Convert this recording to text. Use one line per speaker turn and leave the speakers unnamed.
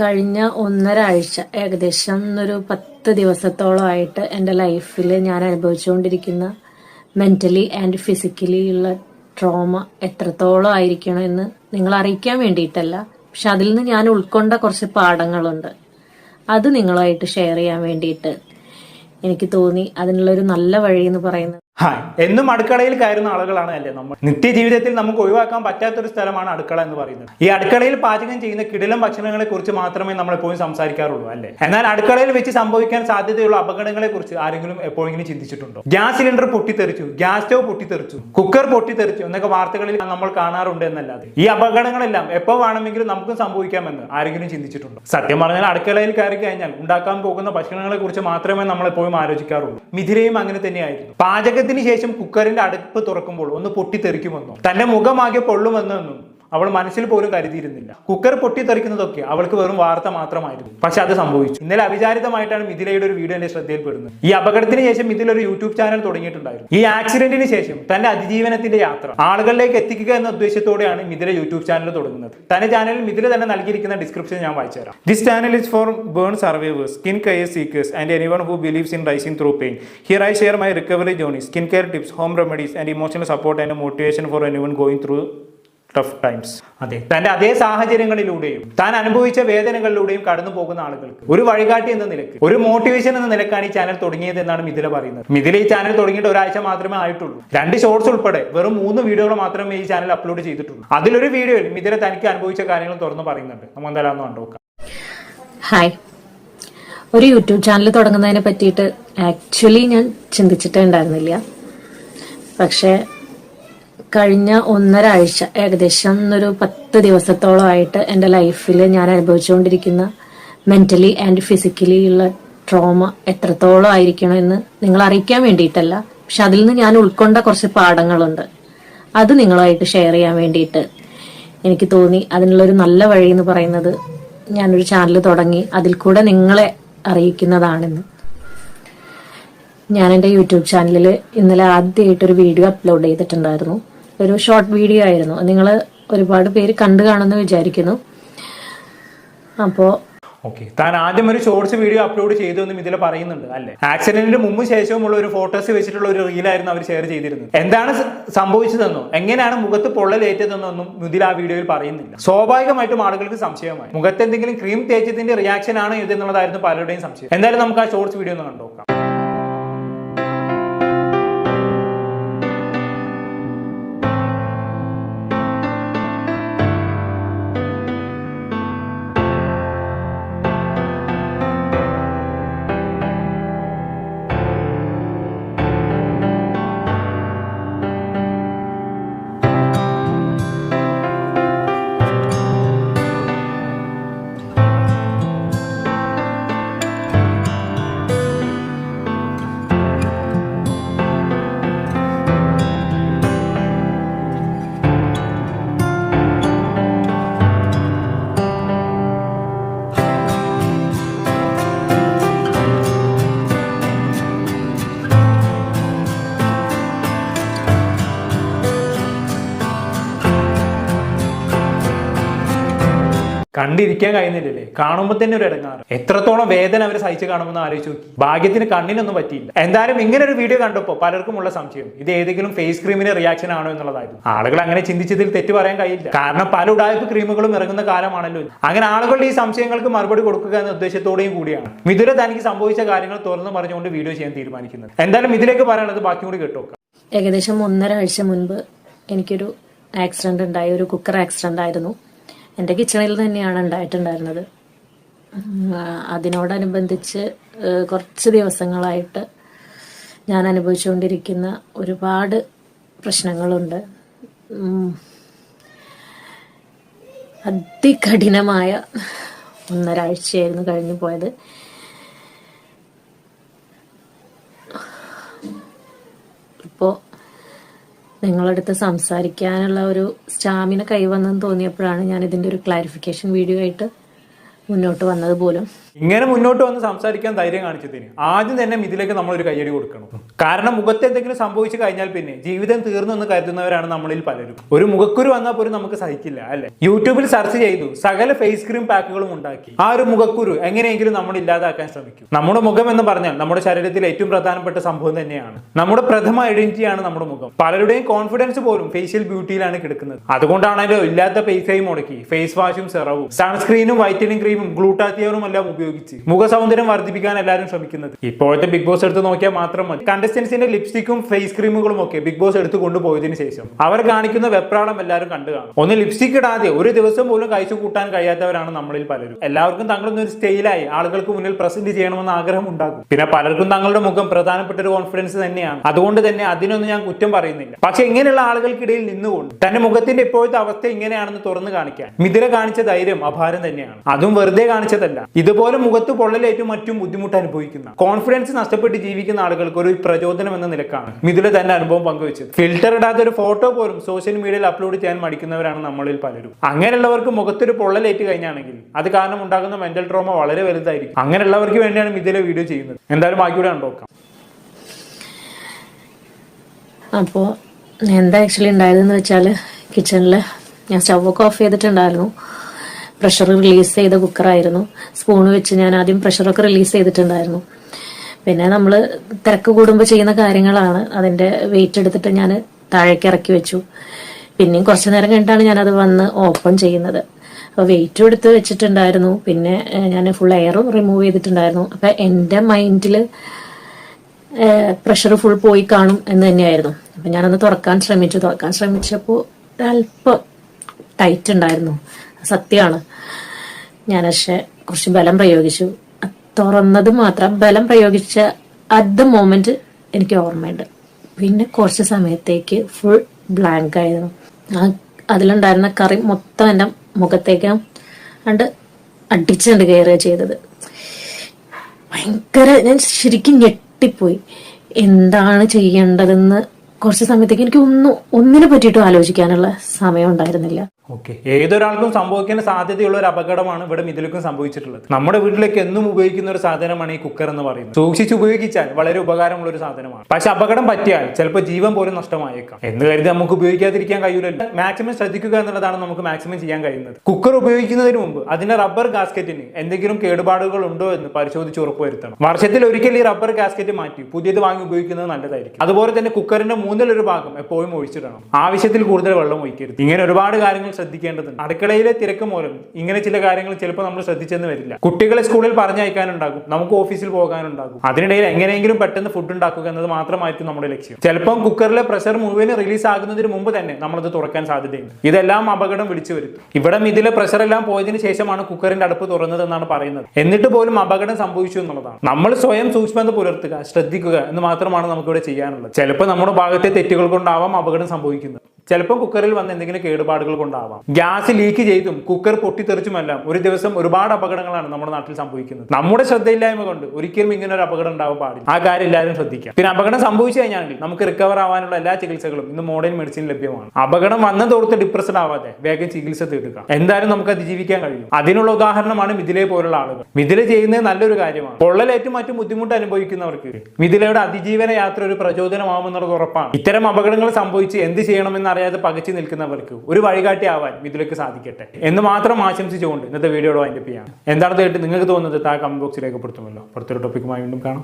കഴിഞ്ഞ ഒന്നര ആഴ്ച ഏകദേശം ഒരു പത്ത് ദിവസത്തോളമായിട്ട് എന്റെ ലൈഫിൽ ഞാൻ അനുഭവിച്ചുകൊണ്ടിരിക്കുന്ന മെന്റലി ആൻഡ് ഫിസിക്കലി ഉള്ള ട്രോമ എത്രത്തോളം ആയിരിക്കണം എന്ന് നിങ്ങൾ അറിയിക്കാൻ വേണ്ടിയിട്ടല്ല. പക്ഷെ അതിൽ നിന്ന് ഞാൻ ഉൾക്കൊണ്ട കുറച്ച് പാഠങ്ങളുണ്ട്. അത് നിങ്ങളുമായിട്ട് ഷെയർ ചെയ്യാൻ വേണ്ടിയിട്ട് എനിക്ക് തോന്നി. അതിനുള്ള ഒരു നല്ല വഴി എന്ന് പറയുന്നത്
ഹായ് എന്നും അടുക്കളയിൽ കയറുന്ന ആളുകളാണ് അല്ലേ നമ്മൾ? നിത്യജീവിതത്തിൽ നമുക്ക് ഒഴിവാക്കാൻ പറ്റാത്തൊരു സ്ഥലമാണ് അടുക്കള എന്ന് പറയുന്നത്. ഈ അടുക്കളയിൽ പാചകം ചെയ്യുന്ന കിടിലം ഭക്ഷണങ്ങളെ കുറിച്ച് മാത്രമേ നമ്മൾ എപ്പോഴും സംസാരിക്കാറുള്ളൂ അല്ലേ? എന്നാൽ അടുക്കളയിൽ വെച്ച് സംഭവിക്കാൻ സാധ്യതയുള്ള അപകടങ്ങളെ കുറിച്ച് ആരെങ്കിലും എപ്പോഴെങ്കിലും ചിന്തിച്ചിട്ടുണ്ടോ? ഗ്യാസ് സിലിണ്ടർ പൊട്ടിത്തെറിച്ചു ഗ്യാസ് സ്റ്റവ് പൊട്ടിത്തെറിച്ചു കുക്കർ പൊട്ടിത്തെറിച്ചു എന്നൊക്കെ വാർത്തകളിൽ നമ്മൾ കാണാറുണ്ട് എന്നല്ലാതെ. ഈ അപകടങ്ങളെല്ലാം എപ്പോൾ വേണമെങ്കിലും നമുക്കും സംഭവിക്കാമെന്ന് ആരെങ്കിലും ചിന്തിച്ചിട്ടുണ്ടോ? സത്യം പറഞ്ഞാൽ അടുക്കളയിൽ കയറി കഴിഞ്ഞാൽ ഉണ്ടാക്കാൻ പോകുന്ന ഭക്ഷണങ്ങളെ കുറിച്ച് മാത്രമേ നമ്മൾ എപ്പോഴും ആലോചിക്കാറുള്ളൂ. മിഥിലയും അങ്ങനെ തന്നെയായിരുന്നു. പാചകത്തിന് ശേഷം കുക്കറിന്റെ അടുപ്പ് തുറക്കുമ്പോൾ ഒന്ന് പൊട്ടിത്തെറിക്കുമെന്നോ? തന്റെ മുഖമാകെ പൊള്ളുമെന്നൊന്നും അവൾ മനസ്സിൽ പോലും കരുതിയിരുന്നില്ല. കുക്കർ പൊട്ടിത്തെറിക്കുന്നതൊക്കെ അവൾക്ക് വെറും വാർത്ത മാത്രമായിരുന്നു. പക്ഷെ അത് സംഭവിച്ചു. ഇന്നലെ അവിചാരിതമായിട്ടാണ് മിഥിലയുടെ ഒരു വീഡിയോ എന്റെ ശ്രദ്ധയിൽപ്പെടുന്നത്. ഈ അപകടത്തിന് ശേഷം മിഥില ഒരു യൂട്യൂബ് ചാനൽ തുടങ്ങിയിട്ടുണ്ടായിരുന്നു. ഈ ആക്സിഡന്റിന് ശേഷം തന്റെ അതിജീവനത്തിന്റെ യാത്ര ആളുകളിലേക്ക് എത്തിക്കുക എന്ന ഉദ്ദേശത്തോടെയാണ് മിഥില യൂട്യൂബ് ചാനൽ തുടങ്ങുന്നത്. തന്റെ ചാനലിൽ മിഥില തന്നെ നൽകിയിരിക്കുന്ന ഡിസ്ക്രിപ്ഷൻ ഞാൻ വായിച്ചു വായിച്ചുതരാം. This channel is for burn survivors skin care seekers and anyone who believes in rising through pain here I share my recovery journey skin care tips home remedies and emotional support and motivation for anyone going through tough times അതെ. തന്റെ അതേ സാഹചര്യങ്ങളിലൂടെയും താൻ അനുഭവിച്ച വേദനകളിലൂടെയും കടന്നു പോകുന്ന ആളുകൾക്ക് ഒരു വഴികാട്ടി എന്ന നിലയ്ക്ക് ഒരു മോട്ടിവേഷൻ എന്ന നിലക്കാണ് ഈ ചാനൽ തുടങ്ങിയത് എന്നാണ് മിഥില പറയുന്നത്. മിഥില ഈ ചാനൽ തുടങ്ങിയിട്ട് ഒരാഴ്ച മാത്രമേ ആയിട്ടുള്ളൂ. രണ്ട് ഷോർട്സ് ഉൾപ്പെടെ വെറും മൂന്ന് വീഡിയോകൾ മാത്രമേ ഈ ചാനൽ അപ്ലോഡ് ചെയ്തിട്ടുള്ളൂ. അതിലൊരു വീഡിയോയിൽ മിഥില തനിക്ക് അനുഭവിച്ച കാര്യങ്ങൾ തുറന്നു പറയുന്നുണ്ട്. നമ്മൾ എന്തായാലും കണ്ടുനോക്കാം
ഹായ് ഒരു യൂട്യൂബ് ചാനൽ തുടങ്ങുന്നതിനെ പറ്റിയിട്ട് ആക്ച്വലി ഞാൻ ചിന്തിച്ചിട്ടേ ഉണ്ടായിരുന്നില്ല. പക്ഷെ കഴിഞ്ഞ ഒന്നര ആഴ്ച ഏകദേശം ഒരു പത്ത് ദിവസത്തോളമായിട്ട് എന്റെ ലൈഫിൽ ഞാൻ അനുഭവിച്ചുകൊണ്ടിരിക്കുന്ന മെന്റലി ആൻഡ് ഫിസിക്കലി ഉള്ള ട്രോമ എത്രത്തോളം ആയിരിക്കണം എന്ന് നിങ്ങൾ അറിയിക്കാൻ വേണ്ടിയിട്ടല്ല പക്ഷെ അതിൽ നിന്ന് ഞാൻ ഉൾക്കൊണ്ട കുറച്ച് പാഠങ്ങളുണ്ട്. അത് നിങ്ങളുമായിട്ട് ഷെയർ ചെയ്യാൻ വേണ്ടിയിട്ട് എനിക്ക് തോന്നി. അതിനുള്ള ഒരു നല്ല വഴി എന്ന് പറയുന്നത് ഞാനൊരു ചാനൽ തുടങ്ങി അതിൽ കൂടെ നിങ്ങളെ അറിയിക്കുന്നതാണെന്ന്. ഞാൻ എന്റെ യൂട്യൂബ് ചാനലിൽ ഇന്നലെ ആദ്യമായിട്ടൊരു വീഡിയോ അപ്ലോഡ് ചെയ്തിട്ടുണ്ടായിരുന്നു. ഒരു ഷോർട്ട് വീഡിയോ ആയിരുന്നു. നിങ്ങൾ ഒരുപാട് പേര് കണ്ടു കാണുമെന്ന് വിചാരിക്കുന്നു. അപ്പോൾ
ഓക്കെ താൻ ആദ്യം ഒരു ഷോർട്സ് വീഡിയോ അപ്ലോഡ് ചെയ്തു എന്നും ഇതിൽ പറയുന്നുണ്ട് അല്ലേ? ആക്സിഡന്റിന് മുമ്പ് ശേഷവുമുള്ള ഒരു ഫോട്ടോസ് വെച്ചിട്ടുള്ള ഒരു റീലായിരുന്നു അവർ ഷെയർ ചെയ്തിരുന്നത്. എന്താണ് സംഭവിച്ചതെന്നോ? എങ്ങനെയാണ് മുഖത്ത് പൊള്ളലേറ്റതെന്നൊന്നും മുതിൽ ആ വീഡിയോയിൽ പറയുന്നില്ല. സ്വാഭാവികമായിട്ടും ആളുകൾക്ക് സംശയമായി. മുഖത്ത് എന്തെങ്കിലും ക്രീം തേച്ചതിന്റെ റിയാക്ഷൻ ആണോ ഇത് എന്നുള്ളതായിരുന്നു പലരുടെയും സംശയം. എന്തായാലും നമുക്ക് ആ ഷോർട്സ് വീഡിയോ ഒന്ന് കണ്ടുനോക്കാം. കണ്ടിരിക്കാൻ കഴിയുന്നില്ലല്ലേ? കാണുമ്പോൾ തന്നെ ഒരു ഇടങ്ങാറ്. എത്രത്തോളം വേദന അവർ സഹിച്ച് കാണുമെന്ന് ആലോചിച്ചു നോക്കി. ഭാഗ്യത്തിന് കണ്ണിനൊന്നും പറ്റിയില്ല. എന്തായാലും ഇങ്ങനെ ഒരു വീഡിയോ കണ്ടപ്പോൾ പലർക്കും ഉള്ള സംശയം. ഇത് ഏതെങ്കിലും ഫേസ് ക്രീമിന്റെ റിയാക്ഷൻ ആണോ എന്നുള്ളതായിരുന്നു. ആളുകൾ അങ്ങനെ ചിന്തിച്ചതിൽ തെറ്റ് പറയാൻ കഴിയില്ല. കാരണം പല ഉടായ്പ ക്രീമുകളും ഇറങ്ങുന്ന കാലമാണല്ലോ. അങ്ങനെ ആളുകളുടെ ഈ സംശയങ്ങൾക്ക് മറുപടി കൊടുക്കുക എന്ന ഉദ്ദേശത്തോടെയും കൂടിയാണ്. മിഥുര തനിക്ക് സംഭവിച്ച കാര്യങ്ങൾ തുറന്നു പറഞ്ഞുകൊണ്ട് വീഡിയോ ചെയ്യാൻ തീരുമാനിക്കുന്നത്. എന്തായാലും ഇതിലേക്ക് പറയാനുള്ളത് ബാക്കി കൂടി കേട്ടോ
ഏകദേശം ഒന്നര ആഴ്ച മുൻപ് എനിക്കൊരു ആക്സിഡന്റ് ഉണ്ടായി. ഒരു കുക്കർ ആക്സിഡന്റ് ആയിരുന്നു. എന്റെ കിച്ചണിൽ തന്നെയാണ് ഉണ്ടായിട്ടുണ്ടായിരുന്നത്. അതിനോടനുബന്ധിച്ച് കുറച്ച് ദിവസങ്ങളായിട്ട് ഞാൻ അനുഭവിച്ചുകൊണ്ടിരിക്കുന്ന ഒരുപാട് പ്രശ്നങ്ങളുണ്ട്. അതികഠിനമായ ഒന്നരാഴ്ചയായിരുന്നു കഴിഞ്ഞു പോയത്. ഇപ്പോൾ നിങ്ങളടുത്ത് സംസാരിക്കാനുള്ള ഒരു സ്റ്റാമിന കൈവന്നെന്ന് തോന്നിയപ്പോഴാണ് ഞാൻ ഇതിന്റെ ഒരു ക്ലാരിഫിക്കേഷൻ വീഡിയോ ആയിട്ട് മുന്നോട്ട് വന്നത് പോലും.
ഇങ്ങനെ മുന്നോട്ട് വന്ന് സംസാരിക്കാൻ ധൈര്യം കാണിച്ചതിന് ആദ്യം തന്നെ ഇതിലേക്ക് നമ്മൾ ഒരു കയ്യടി കൊടുക്കണം. കാരണം മുഖത്ത് എന്തെങ്കിലും സംഭവിച്ചു കഴിഞ്ഞാൽ പിന്നെ ജീവിതം തീർന്നു എന്ന് കരുതുന്നവരാണ് നമ്മളിൽ പലരും. ഒരു മുഖക്കുരു വന്നാൽ പോലും നമുക്ക് സഹിക്കില്ല അല്ലെ? യൂട്യൂബിൽ സെർച്ച് ചെയ്തു സകല ഫേസ് ക്രീം പാക്കുകളും ഉണ്ടാക്കി. ആ ഒരു മുഖക്കുരു എങ്ങനെയെങ്കിലും നമ്മൾ ഇല്ലാതാക്കാൻ ശ്രമിക്കും. നമ്മുടെ മുഖം എന്ന് പറഞ്ഞാൽ നമ്മുടെ ശരീരത്തിൽ ഏറ്റവും പ്രധാനപ്പെട്ട സംഭവം തന്നെയാണ്. നമ്മുടെ പ്രഥമ ഐഡന്റിറ്റി ആണ് നമ്മുടെ മുഖം. പലരുടെയും കോൺഫിഡൻസ് പോലും ഫേഷ്യൽ ബ്യൂട്ടിയിലാണ് കിടക്കുന്നത്. അതുകൊണ്ടാണല്ലോ ഇല്ലാത്ത പൈസയും മുടക്കി ഫേസ് വാഷും സെറവും സൺസ്ക്രീനും വൈറ്റനിങ് ക്രീമും ഗ്ലൂട്ടാത്തിയോറും എല്ലാം ഉപയോഗിച്ച്. മുഖ സൗന്ദര്യം വർദ്ധിപ്പിക്കാൻ എല്ലാവരും ശ്രമിക്കുന്നത്. ഇപ്പോഴത്തെ ബിഗ് ബോസ് എടുത്ത് നോക്കിയാൽ മാത്രം മതി. കണ്ടസ്റ്റൻസിന്റെ ലിപ്സ്റ്റിക്കും ഫേസ് ക്രീമുകളും ഒക്കെ ബിഗ് ബോസ് എടുത്ത് കൊണ്ടുപോയതിനു ശേഷം അവർ കാണിക്കുന്ന വെപ്രാളം എല്ലാവരും കണ്ടു കാണും. ഒന്ന് ലിപ്സ്റ്റിക് ഇടാതെ ഒരു ദിവസം പോലും കഴിച്ചു കൂട്ടാൻ കഴിയാത്തവരാണ് നമ്മളിൽ പലരും. എല്ലാവർക്കും തങ്ങളൊന്നും ഒരു സ്റ്റൈലായി ആളുകൾക്ക് മുന്നിൽ പ്രസന്റ് ചെയ്യണമെന്ന് ആഗ്രഹം ഉണ്ടാകും. പിന്നെ പലർക്കും തങ്ങളുടെ മുഖം പ്രധാനപ്പെട്ട ഒരു കോൺഫിഡൻസ് തന്നെയാണ്. അതുകൊണ്ട് തന്നെ അതിനൊന്നും ഞാൻ കുറ്റം പറയുന്നില്ല. പക്ഷെ ഇങ്ങനെയുള്ള ആളുകൾക്കിടയിൽ നിന്നുകൊണ്ട് തന്റെ മുഖത്തിന്റെ ഇപ്പോഴത്തെ അവസ്ഥ ഇങ്ങനെയാണെന്ന് തുറന്നു കാണിക്കാൻ മിഥുര കാണിച്ച ധൈര്യം അപാരം തന്നെയാണ്. അതും വെറുതെ കാണിച്ചതല്ല. ഇതുപോലെ മുഖത്ത് പൊള്ളലേറ്റും മറ്റും ബുദ്ധിമുട്ട് അനുഭവിക്കുന്ന കോൺഫിഡൻസ് നഷ്ടപ്പെട്ട് ജീവിക്കുന്ന ആളുകൾക്ക് ഒരു പ്രചോദനം എന്ന നിലക്കാണ് മിഥുല തന്റെ അനുഭവം പങ്കുവച്ചത്. ഫിൽറ്റർ ഇടാത്ത ഒരു ഫോട്ടോ പോലും സോഷ്യൽ മീഡിയയിൽ അപ്ലോഡ് ചെയ്യാൻ മടിക്കുന്നവരാണ് നമ്മളിൽ പലരും. അങ്ങനെയുള്ളവർക്ക് മുഖത്തൊരു പൊള്ളലേറ്റ് കഴിഞ്ഞാണെങ്കിൽ അത് കാരണം ഉണ്ടാകുന്ന മെന്റൽ ട്രോമ വളരെ വലുതായിരിക്കും. അങ്ങനെയുള്ളവർക്ക് വേണ്ടിയാണ് മിഥുല വീഡിയോ ചെയ്യുന്നത്. എന്തായാലും ബാക്കിയൂടെ നോക്കാം
അപ്പോൾ എന്താ ആക്ച്വലി ഉണ്ടായതെന്ന് വെച്ചാൽ കിച്ചണിൽ ഞാൻ സ്റ്റൗവൊക്കെ ഓഫ് ചെയ്തിട്ടുണ്ടായിരുന്നു. പ്രഷർ റിലീസ് ചെയ്ത കുക്കറായിരുന്നു സ്പൂൺ വെച്ച് ഞാൻ ആദ്യം പ്രഷറൊക്കെ റിലീസ് ചെയ്തിട്ടുണ്ടായിരുന്നു. പിന്നെ നമ്മൾ തിരക്ക് കൂടുമ്പോൾ ചെയ്യുന്ന കാര്യങ്ങളാണ്. അതിന്റെ വെയിറ്റ് എടുത്തിട്ട് ഞാൻ താഴേക്ക് ഇറക്കി വെച്ചു. പിന്നെയും കുറച്ചു നേരം കണ്ടാണ് ഞാൻ അത് വന്ന് ഓപ്പൺ ചെയ്യുന്നത്. അപ്പോൾ വെയിറ്റും എടുത്ത് വെച്ചിട്ടുണ്ടായിരുന്നു. പിന്നെ ഞാൻ ഫുൾ എയറും റിമൂവ് ചെയ്തിട്ടുണ്ടായിരുന്നു. അപ്പം എന്റെ മൈൻഡിൽ പ്രഷർ ഫുൾ പോയി കാണും എന്ന് തന്നെയായിരുന്നു. അപ്പം ഞാനൊന്ന് തുറക്കാൻ ശ്രമിച്ചു. തുറക്കാൻ ശ്രമിച്ചപ്പോൾ അല്പം ടൈറ്റ് ഉണ്ടായിരുന്നു. സത്യമാണ്. ഞാൻ പക്ഷെ കുറച്ച് ബലം പ്രയോഗിച്ചു. തുറന്നത് മാത്രം ബലം പ്രയോഗിച്ച അറ്റ് ദ മോമെന്റ് എനിക്ക് ഓർമ്മയുണ്ട്. പിന്നെ കുറച്ച് സമയത്തേക്ക് ഫുൾ ബ്ലാങ്ക് ആയിരുന്നു. ആ അതിലുണ്ടായിരുന്ന കറി മൊത്തം എന്റെ മുഖത്തേക്ക് കണ്ട് അടിച്ചുകൊണ്ട് കയറുക ചെയ്തത്. ഭയങ്കര ഞാൻ ശരിക്കും ഞെട്ടിപ്പോയി. എന്താണ് ചെയ്യേണ്ടതെന്ന് കുറച്ച് സമയത്തേക്ക് എനിക്ക് ഒന്നും ഒന്നിനെ പറ്റിയിട്ടും ആലോചിക്കാനുള്ള സമയം ഉണ്ടായിരുന്നില്ല.
ഓക്കെ. ഏതൊരാൾക്കും സംഭവിക്കാൻ സാധ്യതയുള്ള ഒരു അപകടമാണ് ഇവിടെ മിഥിലക്കും സംഭവിച്ചിട്ടുള്ളത്. നമ്മുടെ വീട്ടിലേക്ക് എന്നും ഉപയോഗിക്കുന്ന ഒരു സാധനമാണ് ഈ കുക്കർ എന്ന് പറയുന്നത്. സൂക്ഷിച്ച് ഉപയോഗിച്ചാൽ വളരെ ഉപകാരമുള്ള ഒരു സാധനമാണ്. പക്ഷെ അപകടം പറ്റിയാൽ ചിലപ്പോൾ ജീവൻ പോലും നഷ്ടമായേക്കാം. എന്ന് കരുതി നമുക്ക് ഉപയോഗിക്കാതിരിക്കാൻ കഴിയില്ലല്ലോ. മാക്സിമം ശ്രദ്ധിക്കുക എന്നുള്ളതാണ് നമുക്ക് മാക്സിമം ചെയ്യാൻ കഴിയുന്നത്. കുക്കർ ഉപയോഗിക്കുന്നതിന് മുമ്പ് അതിന്റെ റബ്ബർ ഗാസ്കറ്റിന് എന്തെങ്കിലും കേടുപാടുകൾ ഉണ്ടോ എന്ന് പരിശോധിച്ച് ഉറപ്പുവരുത്തണം വർഷത്തിൽ ഒരിക്കൽ ഈ റബ്ബർ ഗാസ്കറ്റ് മാറ്റി പുതിയത് വാങ്ങി ഉപയോഗിക്കുന്നത് നല്ലതായിരിക്കും. അതുപോലെ തന്നെ കുക്കറിന്റെ മൂന്നിലൊരു ഭാഗം എപ്പോഴും ഒഴിച്ചിടണം. ആവശ്യത്തിൽ കൂടുതൽ വെള്ളം ഒഴിക്കരുത്. ഇങ്ങനെ ഒരുപാട് കാര്യങ്ങൾ ശ്രദ്ധിക്കേണ്ടതുണ്ട്. അടുക്കളയിലെ തിരക്ക് മൂലം ഇങ്ങനെ ചില കാര്യങ്ങൾ ചിലപ്പോൾ നമ്മൾ ശ്രദ്ധിച്ചെന്ന് വരില്ല. കുട്ടികളെ സ്കൂളിൽ പറഞ്ഞയക്കാനുണ്ടാകും. നമുക്ക് ഓഫീസിൽ പോകാനുണ്ടാകും. അതിനിടയിൽ എങ്ങനെയെങ്കിലും പെട്ടെന്ന് ഫുഡ് ഉണ്ടാക്കുക എന്നത് മാത്രമായിരിക്കും നമ്മുടെ ലക്ഷ്യം. ചിലപ്പം കുക്കറിലെ പ്രഷർ മുഴുവൻ റിലീസ് ആകുന്നതിന് മുമ്പ് തന്നെ നമ്മളത് തുറക്കാൻ സാധ്യതയുണ്ട്. ഇതെല്ലാം അപകടം വിളിച്ചു വരുത്തും. ഇവിടെ ഇതിലെ പ്രഷർ എല്ലാം പോയതിന് ശേഷമാണ് കുക്കറിന്റെ അടുപ്പ് തുറന്നത് എന്നാണ് പറയുന്നത്. എന്നിട്ട് പോലും അപകടം സംഭവിച്ചു എന്നുള്ളതാണ്. നമ്മൾ സ്വയം സൂക്ഷ്മത പുലർത്തുക ശ്രദ്ധിക്കുക എന്ന് മാത്രമാണ് നമുക്കിവിടെ ചെയ്യാനുള്ളത്. ചിലപ്പോൾ നമ്മുടെ ഭാഗത്തെ തെറ്റുകൾ കൊണ്ടാവാം അപകടം സംഭവിക്കുന്നത്. ചിലപ്പോൾ കുക്കറിൽ വന്ന എന്തെങ്കിലും കേടുപാടുകൾ കൊണ്ടാവാം. ഗ്യാസ് ലീക്ക് ചെയ്തും കുക്കർ പൊട്ടിത്തെറിച്ചുമെല്ലാം ഒരു ദിവസം ഒരുപാട് അപകടങ്ങളാണ് നമ്മുടെ നാട്ടിൽ സംഭവിക്കുന്നത്. നമ്മുടെ ശ്രദ്ധയില്ലായ്മ കൊണ്ട് ഒരിക്കലും ഇങ്ങനെ ഒരു അപകടം ഉണ്ടാവാൻ പാടില്ല. ആ കാര്യം എല്ലാവരും ശ്രദ്ധിക്കാം. പിന്നെ അപകടം സംഭവിച്ചു കഴിഞ്ഞാണെങ്കിൽ നമുക്ക് റിക്കവർ ആവാനുള്ള എല്ലാ ചികിത്സകളും ഇന്ന് മോഡേൺ മെഡിസിൻ ലഭ്യമാണ്. അപകടം വന്നതോർത്ത് ഡിപ്രസ്ഡ് ആവാതെ വേഗം ചികിത്സ തേടുക. എന്തായാലും നമുക്ക് അതിജീവിക്കാൻ കഴിയും. അതിനുള്ള ഉദാഹരണമാണ് മിഥിലെ പോലുള്ള ആളുകൾ. മിഥില ചെയ്യുന്നത് നല്ലൊരു കാര്യമാണ്. പൊള്ളലേറ്റും മറ്റും ബുദ്ധിമുട്ട് അനുഭവിക്കുന്നവർക്ക് മിഥിലയുടെ അതിജീവന യാത്ര ഒരു പ്രചോദനമാവുമെന്നുള്ളത് ഉറപ്പാണ്. ഇത്തരം അപകടങ്ങൾ സംഭവിച്ച് എന്ത് ചെയ്യണമെന്ന് അറിയാതെ പകച്ചു നിൽക്കുന്നവർക്ക് ഒരു വഴികാട്ടി ആവാൻ മിഥുലയ്ക്ക് സാധിക്കട്ടെ എന്ന് മാത്രം ആശംസിച്ചുകൊണ്ട് ഇന്നത്തെ വീഡിയോയുടെ വൈൻഡപ്പ് ചെയ്യാം. എന്താണെന്ന് കേട്ട് നിങ്ങൾക്ക് തോന്നുന്നത് താ കമന്റ് ബോക്സിൽ രേഖപ്പെടുത്തുമല്ലോ. പുറത്തൊരു ടോപ്പിക്കുമായി വീണ്ടും കാണാം.